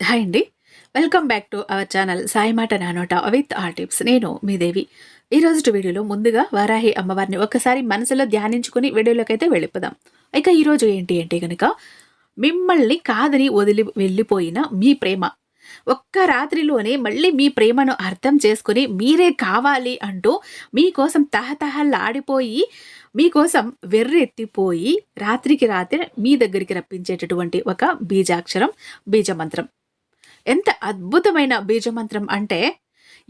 Hi అండి. Welcome back to our channel Sai మాట నానోట విత్ ఆర్ టిప్స్. నేను మీ దేవి. ఈ రోజు వీడియోలో ముందుగా వారాహి అమ్మవారిని ఒక్కసారి మనసులో ధ్యానించుకుని వీడియోలోకి అయితే వెళ్ళిపోదాం. ఇక ఈరోజు ఏంటి అంటే కనుక మిమ్మల్ని కాదని వదిలి వెళ్ళిపోయిన మీ ప్రేమ. ఒక్క రాత్రిలోనే మళ్ళీ మీ ప్రేమను అర్థం చేసుకుని మీరే కావాలి అంటూ మీకోసం తహతహలాడిపోయి మీకోసం వెర్రెత్తిపోయి రాత్రికి రాత్రి మీ దగ్గరికి రప్పించేటటువంటి ఒక బీజాక్షరం బీజమంత్రం. ఎంత అద్భుతమైన బీజమంత్రం అంటే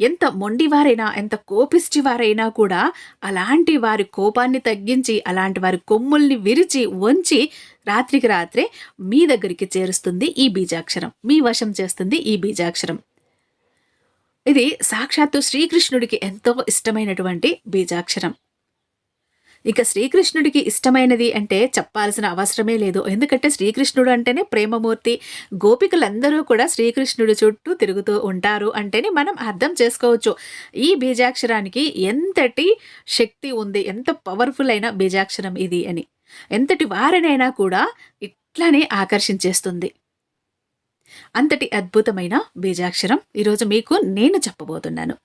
ఎంత మొండివారైనా ఎంత కోపిష్టి వారైనా కూడా అలాంటి వారి కోపాన్ని తగ్గించి అలాంటి వారి కొమ్ముల్ని విరిచి వంచి రాత్రికి రాత్రే మీ దగ్గరికి చేరుస్తుంది ఈ బీజాక్షరం. మీ వశం చేస్తుంది ఈ బీజాక్షరం. ఇది సాక్షాత్తు శ్రీకృష్ణుడికి ఎంతో ఇష్టమైనటువంటి బీజాక్షరం. ఇక శ్రీకృష్ణుడికి ఇష్టమైనది అంటే చెప్పాల్సిన అవసరమే లేదు. ఎందుకంటే శ్రీకృష్ణుడు అంటేనే ప్రేమమూర్తి. గోపికలందరూ కూడా శ్రీకృష్ణుడి చుట్టూ తిరుగుతూ ఉంటారు అంటేనే మనం అర్థం చేసుకోవచ్చు. ఈ బీజాక్షరానికి ఎంతటి శక్తి ఉంది ఎంత పవర్ఫుల్ అయిన బీజాక్షరం ఇది అని. ఎంతటి వారినైనా కూడా ఇట్లానే ఆకర్షించేస్తుంది. అంతటి అద్భుతమైన బీజాక్షరం ఈరోజు మీకు నేను చెప్పబోతున్నాను.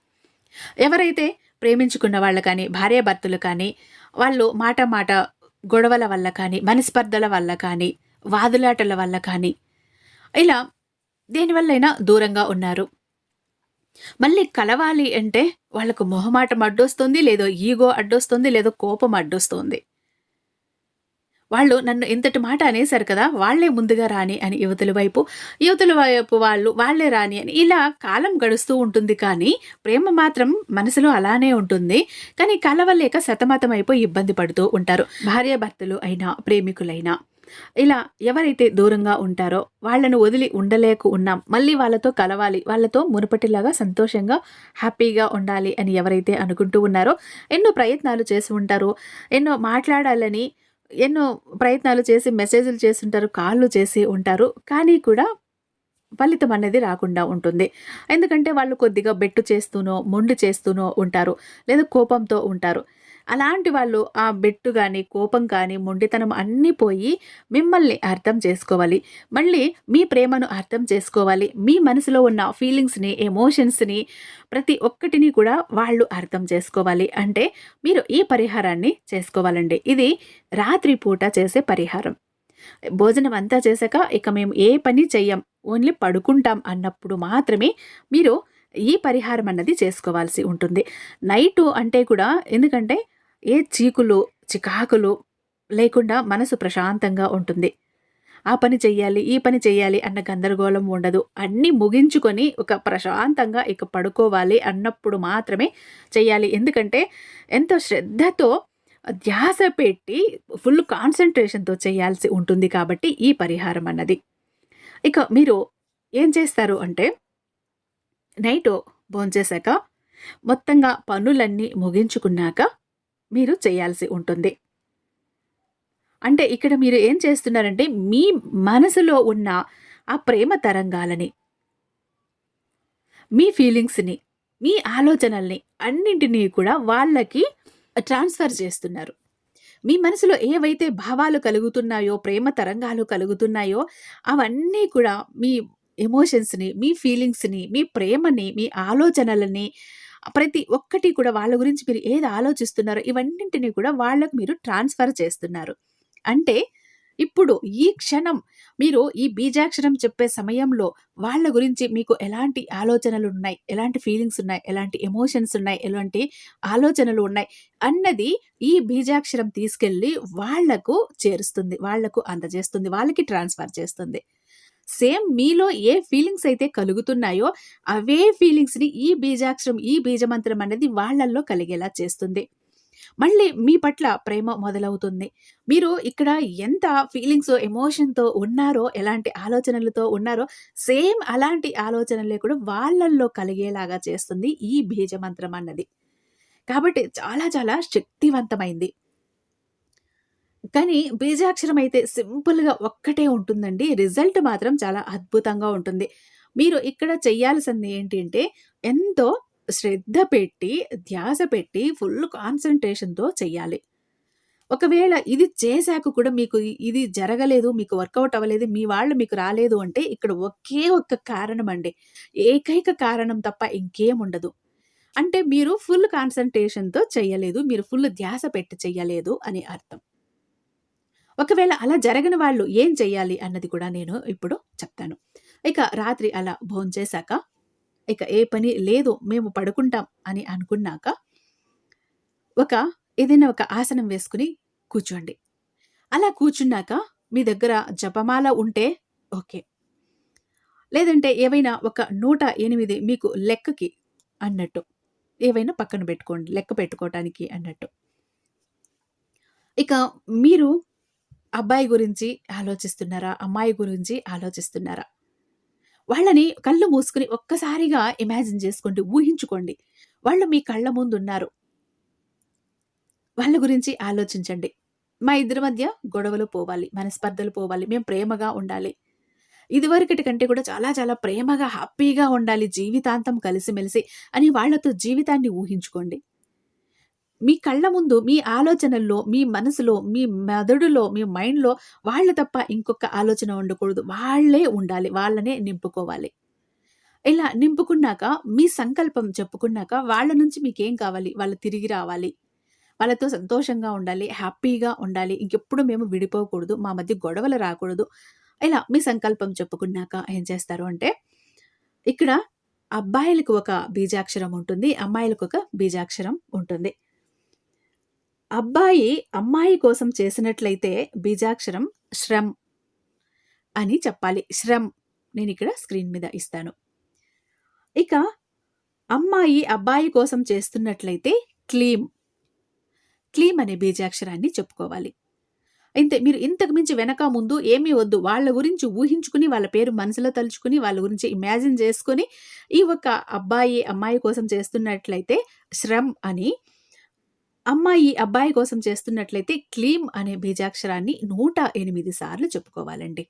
ఎవరైతే ప్రేమించుకున్న వాళ్ళు కానీ భార్యాభర్తలు కానీ వాళ్ళు మాట మాట గొడవల వల్ల కానీ మనస్పర్ధల వల్ల కానీ వాదులాటల వల్ల కానీ ఇలా దేనివల్లైనా దూరంగా ఉన్నారు. మళ్ళీ కలవాలి అంటే వాళ్ళకు మొహమాటం అడ్డొస్తుంది లేదో ఈగో అడ్డొస్తుంది లేదో కోపం అడ్డొస్తుంది. వాళ్ళు నన్ను ఇంతటి మాట అనేశారు కదా వాళ్ళే ముందుగా రాని అని యువతుల వైపు యువతుల వైపు వాళ్ళు వాళ్ళే రాని అని ఇలా కాలం గడుస్తూ ఉంటుంది కానీ ప్రేమ మాత్రం మనసులో అలానే ఉంటుంది. కానీ కలవలేక సతమతం అయిపోయి ఇబ్బంది పడుతూ ఉంటారు. భార్యాభర్తలు అయినా ప్రేమికులైనా ఇలా ఎవరైతే దూరంగా ఉంటారో వాళ్ళను వదిలి ఉండలేక ఉన్నాం మళ్ళీ వాళ్ళతో కలవాలి వాళ్ళతో మునుపటిలాగా సంతోషంగా హ్యాపీగా ఉండాలి అని ఎవరైతే అనుకుంటూ ఉన్నారో ఎన్నో ప్రయత్నాలు చేసి ఉంటారో ఎన్నో మాట్లాడాలని ఎన్నో ప్రయత్నాలు చేసి మెసేజ్లు చేస్తుంటారు కాళ్ళు చేసి ఉంటారు. కానీ కూడా ఫలితం అనేది రాకుండా ఉంటుంది. ఎందుకంటే వాళ్ళు కొద్దిగా బెట్టు చేస్తూనో మొండి చేస్తూనో ఉంటారు. లేదా కోపంతో ఉంటారు. అలాంటి వాళ్ళు ఆ బెట్టు కానీ కోపం కానీ మొండితనం అన్నీ పోయి మిమ్మల్ని అర్థం చేసుకోవాలి. మళ్ళీ మీ ప్రేమను అర్థం చేసుకోవాలి. మీ మనసులో ఉన్న ఫీలింగ్స్ని ఎమోషన్స్ని ప్రతి ఒక్కటిని కూడా వాళ్ళు అర్థం చేసుకోవాలి. అంటే మీరు ఈ పరిహారాన్ని చేసుకోవాలండి. ఇది రాత్రి పూట చేసే పరిహారం. భోజనం అంతా చేశాక ఇక మేము ఏ పని చెయ్యం ఓన్లీ పడుకుంటాం అన్నప్పుడు మాత్రమే మీరు ఈ పరిహారం అన్నది చేసుకోవాల్సి ఉంటుంది. నైటు అంటే కూడా ఎందుకంటే ఏ చీకులు చికాకులు లేకుండా మనసు ప్రశాంతంగా ఉంటుంది. ఆ పని చెయ్యాలి ఈ పని చెయ్యాలి అన్న గందరగోళం ఉండదు. అన్నీ ముగించుకొని ఒక ప్రశాంతంగా ఇక పడుకోవాలి అన్నప్పుడు మాత్రమే చెయ్యాలి. ఎందుకంటే ఎంతో శ్రద్ధతో ధ్యాస పెట్టి ఫుల్ కాన్సన్ట్రేషన్తో చేయాల్సి ఉంటుంది కాబట్టి ఈ పరిహారం అన్నది. ఇక మీరు ఏం చేస్తారు అంటే నైట్ భోంచేశాక మొత్తంగా పనులన్నీ ముగించుకున్నాక మీరు చేయాల్సి ఉంటుంది. అంటే ఇక్కడ మీరు ఏం చేస్తున్నారంటే మీ మనసులో ఉన్న ఆ ప్రేమ తరంగాలని మీ ఫీలింగ్స్ని మీ ఆలోచనల్ని అన్నింటినీ కూడా వాళ్ళకి ట్రాన్స్ఫర్ చేస్తున్నారు. మీ మనసులో ఏవైతే భావాలు కలుగుతున్నాయో ప్రేమ తరంగాలు కలుగుతున్నాయో అవన్నీ కూడా మీ ఎమోషన్స్ని మీ ఫీలింగ్స్ని మీ ప్రేమని మీ ఆలోచనలని ప్రతి ఒక్కటి కూడా వాళ్ళ గురించి మీరు ఏది ఆలోచిస్తున్నారో ఇవన్నింటినీ కూడా వాళ్ళకు మీరు ట్రాన్స్ఫర్ చేస్తున్నారు. అంటే ఇప్పుడు ఈ క్షణం మీరు ఈ బీజాక్షరం చెప్పే సమయంలో వాళ్ళ గురించి మీకు ఎలాంటి ఆలోచనలు ఉన్నాయి? ఎలాంటి ఫీలింగ్స్ ఉన్నాయి? ఎలాంటి ఎమోషన్స్ ఉన్నాయి? ఎలాంటి ఆలోచనలు ఉన్నాయి? అన్నది ఈ బీజాక్షరం తీసుకెళ్ళి వాళ్ళకు చేరుస్తుంది వాళ్ళకు అందజేస్తుంది వాళ్ళకి ట్రాన్స్ఫర్ చేస్తుంది. సేమ్ మీలో ఏ ఫీలింగ్స్ అయితే కలుగుతున్నాయో అవే ఫీలింగ్స్ని ఈ బీజాక్షరం ఈ బీజమంత్రం అనేది వాళ్ళల్లో కలిగేలా చేస్తుంది. మళ్ళీ మీ పట్ల ప్రేమ మొదలవుతుంది. మీరు ఇక్కడ ఎంత ఫీలింగ్స్ ఎమోషన్తో ఉన్నారో ఎలాంటి ఆలోచనలతో ఉన్నారో సేమ్ అలాంటి ఆలోచనలే కూడా వాళ్ళల్లో కలిగేలాగా చేస్తుంది ఈ బీజమంత్రం అన్నది. కాబట్టి చాలా చాలా శక్తివంతమైంది. కానీ బీజాక్షరం అయితే సింపుల్‌గా ఒక్కటే ఉంటుందండి. రిజల్ట్ మాత్రం చాలా అద్భుతంగా ఉంటుంది. మీరు ఇక్కడ చేయాల్సింది ఏంటి అంటే, ఎంతో శ్రద్ధ పెట్టి, ధ్యాస పెట్టి, ఫుల్ కాన్సన్ట్రేషన్తో చెయ్యాలి. ఒకవేళ ఇది చేశాక కూడా మీకు ఇది జరగలేదు, మీకు వర్కౌట్ అవ్వలేదు, మీ వాళ్ళు మీకు రాలేదు అంటే ఇక్కడ ఒకే ఒక్క కారణం అండి. ఏకైక కారణం తప్ప ఇంకేముండదు. అంటే మీరు ఫుల్ కాన్సన్ట్రేషన్తో చేయలేదు మీరు ఫుల్ ధ్యాస పెట్టి చెయ్యలేదు అని అర్థం. ఒకవేళ అలా జరగని వాళ్ళు ఏం చెయ్యాలి అన్నది కూడా నేను ఇప్పుడు చెప్తాను. ఇక రాత్రి అలా భోంచేశాక, ఇక ఏ పని లేదు మేము పడుకుంటాం అని అనుకున్నాక ఒక ఏదైనా ఒక ఆసనం వేసుకుని కూర్చోండి. అలా కూర్చున్నాక మీ దగ్గర జపమాల ఉంటే ఓకే. లేదంటే ఏవైనా ఒక 108 మీకు లెక్కకి అన్నట్టు. ఏవైనా పక్కన పెట్టుకోండి. లెక్క పెట్టుకోవటానికి అన్నట్టు. ఇక మీరు అబ్బాయి గురించి ఆలోచిస్తున్నారా? అమ్మాయి గురించి ఆలోచిస్తున్నారా? వాళ్ళని కళ్ళు మూసుకుని ఒక్కసారిగా ఇమాజిన్ చేసుకోండి. ఊహించుకోండి. వాళ్ళు మీ కళ్ళ ముందు ఉన్నారు వాళ్ళ గురించి ఆలోచించండి. మా ఇద్దరి మధ్య గొడవలు పోవాలి. మనస్పర్ధలు పోవాలి. మేము ప్రేమగా ఉండాలి. ఇదివరకటి కంటే కూడా చాలా చాలా ప్రేమగా, హ్యాపీగా ఉండాలి. జీవితాంతం కలిసిమెలిసి అని వాళ్ళతో జీవితాన్ని ఊహించుకోండి. మీ కళ్ళ ముందు మీ ఆలోచనల్లో, మీ మనసులో, మీ మెదడులో, మీ మైండ్‌లో వాళ్ళు తప్ప ఇంకొక ఆలోచన ఉండకూడదు. వాళ్ళే ఉండాలి. వాళ్ళనే నింపుకోవాలి. ఇలా నింపుకున్నాక మీ సంకల్పం చెప్పుకున్నాక వాళ్ళ నుంచి మీకేం కావాలి? వాళ్ళు తిరిగి రావాలి. వాళ్ళతో సంతోషంగా ఉండాలి. హ్యాపీగా ఉండాలి. ఇంకెప్పుడు మేము విడిపోకూడదు. మా మధ్య గొడవలు రాకూడదు. ఇలా మీ సంకల్పం చెప్పుకున్నాక ఏం చేస్తారు అంటే, ఇక్కడ అబ్బాయిలకు ఒక బీజాక్షరం ఉంటుంది. అమ్మాయిలకు ఒక బీజాక్షరం ఉంటుంది. అబ్బాయి అమ్మాయి కోసం చేసినట్లయితే బీజాక్షరం శ్రమ్ అని చెప్పాలి. శ్రమ్ నేను ఇక్కడ స్క్రీన్ మీద ఇస్తాను. ఇక అమ్మాయి అబ్బాయి కోసం చేస్తున్నట్లయితే క్లీమ్. క్లీమ్ అనే బీజాక్షరాన్ని చెప్పుకోవాలి. అంతే మీరు ఇంతకు మించి వెనక ముందు ఏమీ వద్దు. వాళ్ళ గురించి ఊహించుకుని, వాళ్ళ పేరు మనసులో తలుచుకుని, వాళ్ళ గురించి ఇమాజిన్ చేసుకొని, ఈ ఒక్క అబ్బాయి, అమ్మాయి కోసం చేస్తున్నట్లయితే శ్రమ్ అని, అమ్మాయి అబ్బాయి కోసం చేస్తున్నట్లయితే క్లీమ్ అనే బీజాక్షరాన్ని 108 సార్లు చెప్పుకోవాలండి.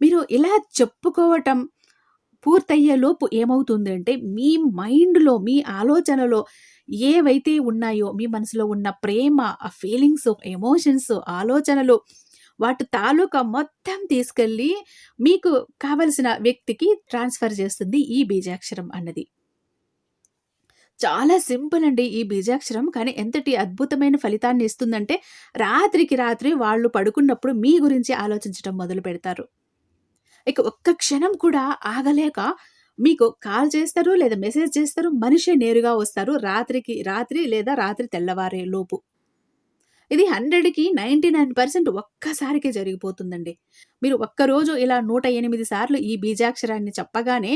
మీరు ఇలా చెప్పుకోవటం పూర్తయ్యేలోపు ఏమవుతుందంటే, మీ మైండ్‌లో, మీ ఆలోచనలో ఏవైతే ఉన్నాయో, మీ మనసులో ఉన్న ప్రేమ, ఆ ఫీలింగ్స్, ఎమోషన్స్, ఆలోచనలు వాటి తాలూకా మొత్తం తీసుకెళ్ళి మీకు కావలసిన వ్యక్తికి ట్రాన్స్‌ఫర్ చేస్తుంది ఈ బీజాక్షరం అన్నది. చాలా సింపుల్ అండి ఈ బీజాక్షరం. కానీ ఎంతటి అద్భుతమైన ఫలితాన్ని ఇస్తుందంటే, రాత్రికి రాత్రి వాళ్ళు పడుకున్నప్పుడు మీ గురించి ఆలోచించటం మొదలుపెడతారు. ఇక ఒక్క క్షణం కూడా ఆగలేక మీకు కాల్ చేస్తారు, లేదా మెసేజ్ చేస్తారు. మనిషే నేరుగా వస్తారు. రాత్రికి రాత్రి లేదా రాత్రి తెల్లవారే లోపు. ఇది 100కి 99% ఒక్కసారికే జరిగిపోతుందండి. మీరు ఒక్కరోజు ఇలా 108 సార్లు ఈ బీజాక్షరాన్ని చెప్పగానే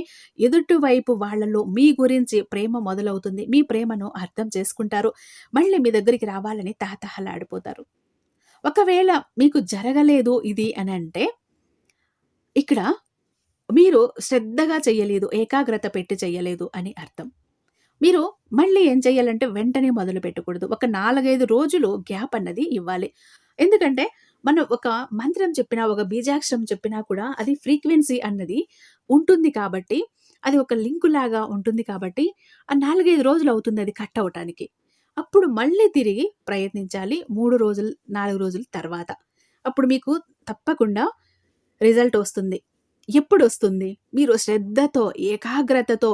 ఎదుటి వైపు వాళ్ళలో మీ గురించి ప్రేమ మొదలవుతుంది. మీ ప్రేమను అర్థం చేసుకుంటారు. మళ్ళీ మీ దగ్గరికి రావాలని తహతహలాడిపోతారు. ఒకవేళ మీకు జరగలేదు ఇది అని అంటే ఇక్కడ మీరు శ్రద్ధగా చెయ్యలేదు. ఏకాగ్రత పెట్టి చెయ్యలేదు అని అర్థం. మీరు మళ్ళీ ఏం చేయాలంటే వెంటనే మొదలు పెట్టకూడదు ఒక 4, 5 రోజులు గ్యాప్ అన్నది ఇవ్వాలి. ఎందుకంటే మనం ఒక మంత్రం చెప్పినా, ఒక బీజాక్షరం చెప్పినా కూడా అది ఫ్రీక్వెన్సీ అన్నది ఉంటుంది కాబట్టి, అది ఒక లింకు లాగా ఉంటుంది కాబట్టి, ఆ 4, 5 రోజులు అవుతుంది అది కట్ అవ్వటానికి. అప్పుడు మళ్ళీ తిరిగి ప్రయత్నించాలి మూడు రోజులు, నాలుగు రోజుల తర్వాత. అప్పుడు మీకు తప్పకుండా రిజల్ట్ వస్తుంది. ఎప్పుడొస్తుంది? మీరు శ్రద్ధతో, ఏకాగ్రతతో,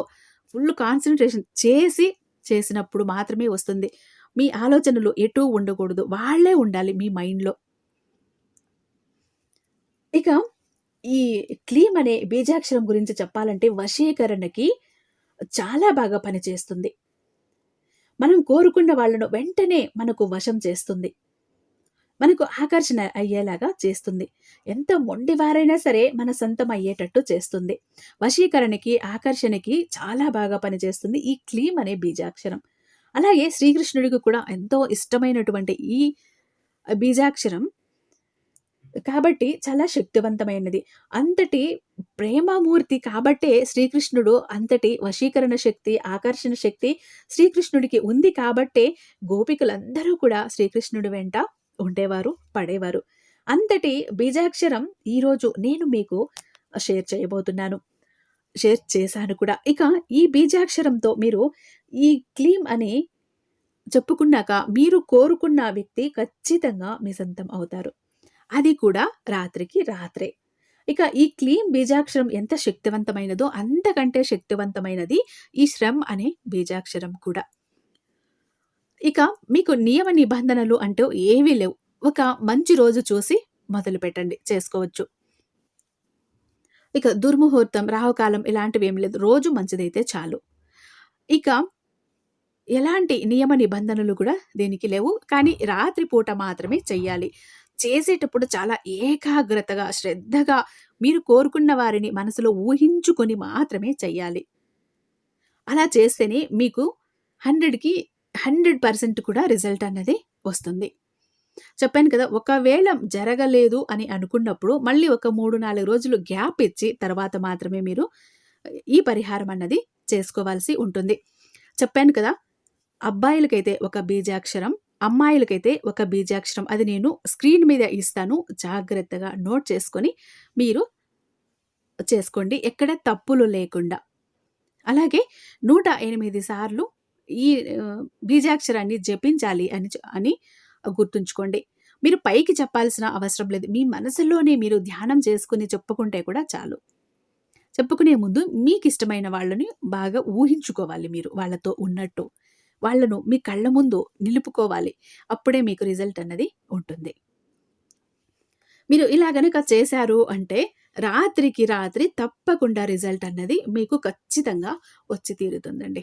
ఫుల్ కాన్సన్ట్రేషన్ చేసి చేసినప్పుడు మాత్రమే వస్తుంది. మీ ఆలోచనలు ఎటూ ఉండకూడదు. వాళ్ళే ఉండాలి మీ మైండ్‌లో. ఇక ఈ క్లీమ్ అనే బీజాక్షరం గురించి చెప్పాలంటే వశీకరణకి చాలా బాగా పనిచేస్తుంది. మనం కోరుకున్న వాళ్ళను వెంటనే మనకు వశం చేస్తుంది. మనకు ఆకర్షణ అయ్యేలాగా చేస్తుంది. ఎంత మొండివారైనా సరే మన సొంతం అయ్యేటట్టు చేస్తుంది. వశీకరణకి, ఆకర్షణకి చాలా బాగా పనిచేస్తుంది ఈ క్లీమ్ అనే బీజాక్షరం. అలాగే శ్రీకృష్ణుడికి కూడా ఎంతో ఇష్టమైనటువంటి ఈ బీజాక్షరం కాబట్టి చాలా శక్తివంతమైనది. అంతటి ప్రేమమూర్తి కాబట్టే శ్రీకృష్ణుడు అంతటి వశీకరణ శక్తి, ఆకర్షణ శక్తి శ్రీకృష్ణుడికి ఉంది కాబట్టే గోపికలందరూ కూడా శ్రీకృష్ణుడి వెంట ఉండేవారు, పడేవారు. అంతటి బీజాక్షరం ఈరోజు నేను మీకు షేర్ చేయబోతున్నాను. షేర్ చేశాను కూడా. ఇక ఈ బీజాక్షరంతో మీరు ఈ క్లీమ్ అని చెప్పుకున్నాక మీరు కోరుకున్న వ్యక్తి ఖచ్చితంగా మీ సొంతం అవుతారు. అది కూడా రాత్రికి రాత్రే. ఇక ఈ క్లీమ్ బీజాక్షరం ఎంత శక్తివంతమైనదో అంతకంటే శక్తివంతమైనది ఈ శ్రమ్ అనే బీజాక్షరం కూడా. ఇక మీకు నియమ నిబంధనలు అంటూ ఏవీ లేవు. ఒక మంచి రోజు చూసి మొదలు పెట్టండి చేసుకోవచ్చు. ఇక దుర్ముహూర్తం, రాహుకాలం ఇలాంటివేమి లేదు. రోజు మంచిదైతే చాలు. ఇక ఎలాంటి నియమ నిబంధనలు కూడా దీనికి లేవు. కానీ రాత్రి పూట మాత్రమే చెయ్యాలి. చేసేటప్పుడు చాలా ఏకాగ్రతగా, శ్రద్ధగా మీరు కోరుకున్న వారిని మనసులో ఊహించుకొని మాత్రమే చెయ్యాలి. అలా చేస్తేనే మీకు హండ్రెడ్కి 100కి 100% కూడా రిజల్ట్ అన్నది వస్తుంది. చెప్పాను కదా! ఒకవేళ జరగలేదు అని అనుకున్నప్పుడు మళ్ళీ ఒక 3, 4 రోజులు గ్యాప్ ఇచ్చి తర్వాత మాత్రమే మీరు ఈ పరిహారం అన్నది చేసుకోవాల్సి ఉంటుంది. చెప్పాను కదా! అబ్బాయిలకైతే ఒక బీజాక్షరం, అమ్మాయిలకైతే ఒక బీజాక్షరం. అది నేను స్క్రీన్ మీద ఇస్తాను. జాగ్రత్తగా నోట్ చేసుకొని మీరు చేసుకోండి. ఎక్కడ తప్పులు లేకుండా. అలాగే 108 సార్లు ఈ బీజాక్షరాన్ని జపించాలి అని అని గుర్తుంచుకోండి. మీరు పైకి చెప్పాల్సిన అవసరం లేదు. మీ మనసులోనే మీరు ధ్యానం చేసుకుని చెప్పుకుంటే కూడా చాలు. చెప్పుకునే ముందు మీకు ఇష్టమైన వాళ్ళని బాగా ఊహించుకోవాలి మీరు వాళ్ళతో ఉన్నట్టు. వాళ్ళను మీ కళ్ళ ముందు నిలుపుకోవాలి. అప్పుడే మీకు రిజల్ట్ అన్నది ఉంటుంది. మీరు ఇలా గనక చేశారు అంటే రాత్రికి రాత్రి తప్పకుండా రిజల్ట్ అన్నది మీకు ఖచ్చితంగా వచ్చి తీరుతుందండి.